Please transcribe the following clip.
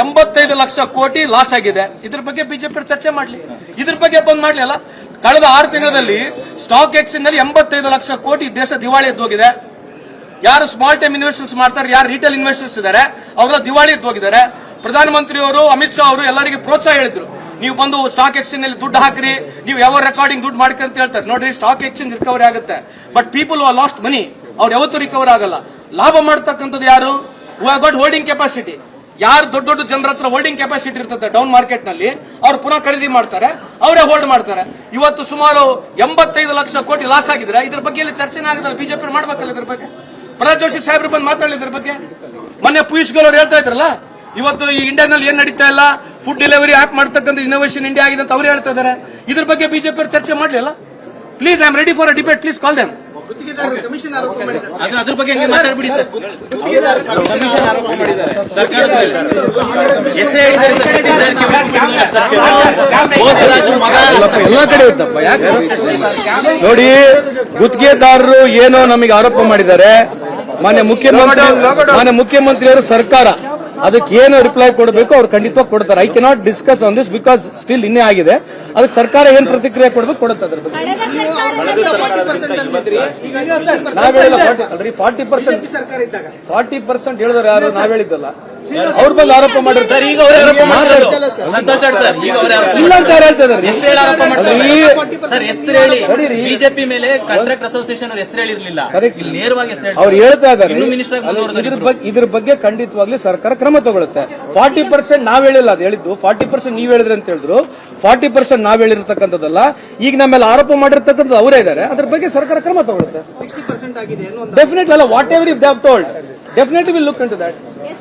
ಎಂಬತ್ತೈದು ಲಕ್ಷ ಕೋಟಿ ಲಾಸ್ ಆಗಿದೆ. ಇದ್ರ ಬಗ್ಗೆ ಬಿಜೆಪಿ ಚರ್ಚೆ ಮಾಡ್ಲಿ. ಇದ್ರ ಬಗ್ಗೆ ಬಂದ್ ಮಾಡ್ಲಿ ಅಲ್ಲ. ಕಳೆದ ಆರು ತಿಂಗಳಲ್ಲಿ ಸ್ಟಾಕ್ ಎಕ್ಸ್ಚೇಂಜ್ನಲ್ಲಿ ಎಂಬತ್ತೈದು ಲಕ್ಷ ಕೋಟಿ ದೇಶ ದಿವಾಳಿ ಎದ್ದೋಗಿದೆ ಯಾರು ಸ್ಮಾಲ್ ಟೈಮ್ ಇನ್ವೆಸ್ಟರ್ಸ್ ಮಾಡ್ತಾರೆ, ಯಾರು ರಿಟೇಲ್ ಇನ್ವೆಸ್ಟರ್ಸ್ ಇದ್ದಾರೆ, ಅವರೆಲ್ಲ ದಿವಾಳಿ ಎದ್ದು ಹೋಗಿದ್ದಾರೆ. ಪ್ರಧಾನಮಂತ್ರಿ ಅವರು, ಅಮಿತ್ ಶಾ ಅವರು ಎಲ್ಲರಿಗೆ ಪ್ರೋತ್ಸಾಹ ಹೇಳಿದ್ರು. ನೀವು ಬಂದು ಸ್ಟಾಕ್ ಎಕ್ಸ್ಚೇಂಜ್ನಲ್ಲಿ ದುಡ್ಡು ಹಾಕ್ರಿ, ನೀವು ಯಾವ ರೆಕಾರ್ಡಿಂಗ್ ದುಡ್ಡು ಮಾಡ್ಕೊಂತ ಹೇಳ್ತಾರೆ. ನೋಡ್ರಿ ಸ್ಟಾಕ್ ಎಕ್ಸ್ಚೇಂಜ್ ರಿಕವರಿ ಆಗುತ್ತೆ. But people are lost money ಅವ್ರು ಯಾವತ್ತೂ ರಿಕವರ್ ಆಗಲ್ಲ. ಲಾಭ ಮಾಡ್ತಕ್ಕಂಥದ್ದು ಯಾರು? ಗಾಟ್ ಹೋಲ್ಡಿಂಗ್ ಕೆಪಾಸಿಟಿ ಯಾರು ದೊಡ್ಡ ದೊಡ್ಡ ಜನರ ಹತ್ರ ಹೋಲ್ಡಿಂಗ್ ಕೆಪಾಸಿಟಿ ಇರ್ತದೆ ಡೌನ್ ಮಾರ್ಕೆಟ್ನಲ್ಲಿ ಅವ್ರು ಪುನಃ ಖರೀದಿ ಮಾಡ್ತಾರೆ, ಅವರೇ ಹೋಲ್ಡ್ ಮಾಡ್ತಾರೆ. ಇವತ್ತು ಸುಮಾರು ಎಂಬತ್ತೈದು ಲಕ್ಷ ಕೋಟಿ ಲಾಸ್ ಆಗಿದ್ರೆ ಇದ್ರ ಬಗ್ಗೆ ಇಲ್ಲಿ ಚರ್ಚೆನೇ ಆಗಿದ್ರೆ ಬಿಜೆಪಿ ಮಾಡ್ಬೇಕಲ್ಲ ಇದ್ರ ಬಗ್ಗೆ? ಪ್ರಹ್ಲಾದ್ ಜೋಶಿ ಸಾಹೇಬ್ರು ಬಂದು ಮಾತಾಡಲಿ ಇದ್ರ ಬಗ್ಗೆ? ಮೊನ್ನೆ ಪಿಯೂಷ್ ಗೋಯಲ್ ಅವ್ರು ಹೇಳ್ತಾ ಇದ್ರಲ್ಲ, ಇವತ್ತು ಈ ಇಂಡಿಯಾದಲ್ಲಿ ಏನ್ ನಡೀತಾ ಇಲ್ಲ? ಫುಡ್ ಡೆಲಿವರಿ ಆಪ್ ಮಾಡ್ತಕ್ಕಂಥ ಇನ್ನೋವೇಷನ್ ಇಂಡಿಯಾ ಆಗಿದೆ ಅಂತ ಅವ್ರು ಹೇಳ್ತಾ ಇದ್ದಾರೆ ಇದ್ರ ಬಗ್ಗೆ ಬಿಜೆಪಿ ಚರ್ಚೆ ಮಾಡ್ಲಿಲ್ಲ? Please I am ready for a debate please call them ಗುತ್ತಿಗೆದಾರರು ಕಮಿಷನ್ ಆರೋಪ ಮಾಡಿದ್ದಾರೆ ಸರ್. ಅದು ಅದ್ರ ಬಗ್ಗೆ ಹಂಗೆ ಮಾತಾಡ್ಬಿಡಿ ಸರ್ ಗುತ್ತಿಗೆದಾರರು ಕಮಿಷನ್ ಆರೋಪ ಮಾಡಿದ್ದಾರೆ ಸರ್ಕಾರದ ಮೇಲೆ. ಕಮಿಷನ್ ಹೆಸರು ಹೇಳಿದ್ದಾರೆ ಸರ್, ಹೇಳಿದ್ದಾರೆ, ಹಸ್ತಕ್ಷೇಪ. ಎಲ್ಲ ಕಡೆ ಇದ್ದಪ್ಪ ಯಾಕೆ ನೋಡಿ ಗುತ್ತಿಗೆದಾರರು ಏನೋ ನಮಗೆ ಆರೋಪ ಮಾಡಿದ್ದಾರೆ ಮಾನ್ಯ ಮುಖ್ಯಮಂತ್ರಿ ಮಾನ್ಯ ಮುಖ್ಯಮಂತ್ರಿಯವರು ಸರ್ಕಾರ ಅದಕ್ಕೆ ಏನು ರಿಪ್ಲೈ ಕೊಡಬೇಕು ಅವ್ರು ಖಂಡಿತವಾಗಿ ಕೊಡ್ತಾರೆ. I cannot discuss on this because still ಇನ್ನೇ ಆಗಿದೆ. ಅದಕ್ಕೆ ಸರ್ಕಾರ ಏನ್ ಪ್ರತಿಕ್ರಿಯೆ ಕೊಡಬೇಕು ಕೊಡುತ್ತೆ ಅದ್ರ ಬಗ್ಗೆ. ಪರ್ಸೆಂಟ್ ನಾವ್ ಹೇಳಿಲ್ಲ ಫಾರ್ಟಿ ಪರ್ಸೆಂಟ್ ಹೇಳಿದ್ರೆ ಯಾರು? ನಾವ್ ಹೇಳಿದ್ದಲ್ಲ. ಅವ್ರ ಬಂದು ಆರೋಪ ಮಾಡಿರ್ತಾರೆ ಸರ್ ಈಗ ಅವರೇ ಆರೋಪ ಮಾಡ್ತಿರೋದು ಸಂತೋಷ್ ಸರ್ ಈಗ ಅವರೇ ಆರೋಪ ಇಲ್ಲ ಅಂತ ಯಾರು ಹೇಳ್ತಾ ಇದಾರೆ ಹೆಸರು ಹೇಳಿ ಆರೋಪ ಮಾಡ್ತಾರೆ. ಸರ್ ಹೆಸರು ಹೇಳಿ. ಬಿಜೆಪಿ ಮೇಲೆ ಕಾಂಟ್ರಾಕ್ಟ್ ಅಸೋಸಿಯೇಷನ್ ಅವ್ರ ಹೆಸರು ಹೇಳಿರ್ಲಿಲ್ಲ. ಇಲ್ಲಿ ನೇರವಾಗಿ ಹೆಸರು ಅವ್ರು ಹೇಳ್ತಾ ಇದ್ದಾರೆ. ಇನ್ನು ಮಿನಿಸ್ಟರ್ ಇದ್ರ ಬಗ್ಗೆ ಇದ್ರ ಬಗ್ಗೆ ಖಂಡಿತವಾಗ್ಲಿ ಸರ್ಕಾರ ಕ್ರಮ ತಗೊಳುತ್ತೆ. ಫಾರ್ಟಿ ಪರ್ಸೆಂಟ್ ನಾವ್ ಹೇಳಿಲ್ಲ ಅದು ಹೇಳಿದ್ದು. ಫಾರ್ಟಿ ಪರ್ಸೆಂಟ್ ನೀವ್ ಹೇಳಿದ್ರೆ ಅಂತ ಹೇಳಿದ್ರು. ಫಾರ್ಟಿ ಪರ್ಸೆಂಟ್ ನಾವ್ ಹೇಳಿರ್ತಕ್ಕಂಥದ್ದಲ್ಲ. ಈಗ ನಮ್ಮೆಲ್ಲ ಆರೋಪ ಮಾಡಿರ್ತಕ್ಕಂಥದ್ದು ಅವರೇ ಇದ್ದಾರೆ. ಅದ್ರ ಬಗ್ಗೆ ಸರ್ಕಾರ ಕ್ರಮ ತಗೊಳುತ್ತೆ. ಸಿಕ್ಸ್ಟಿ ಪರ್ಸೆಂಟ್ ಆಗಿದೆ ಅನ್ನೋ ಒಂದು ಡೆಫಿನೆಟ್ಲಿ ಅಲ್ಲ whatever if they told definitely will look into that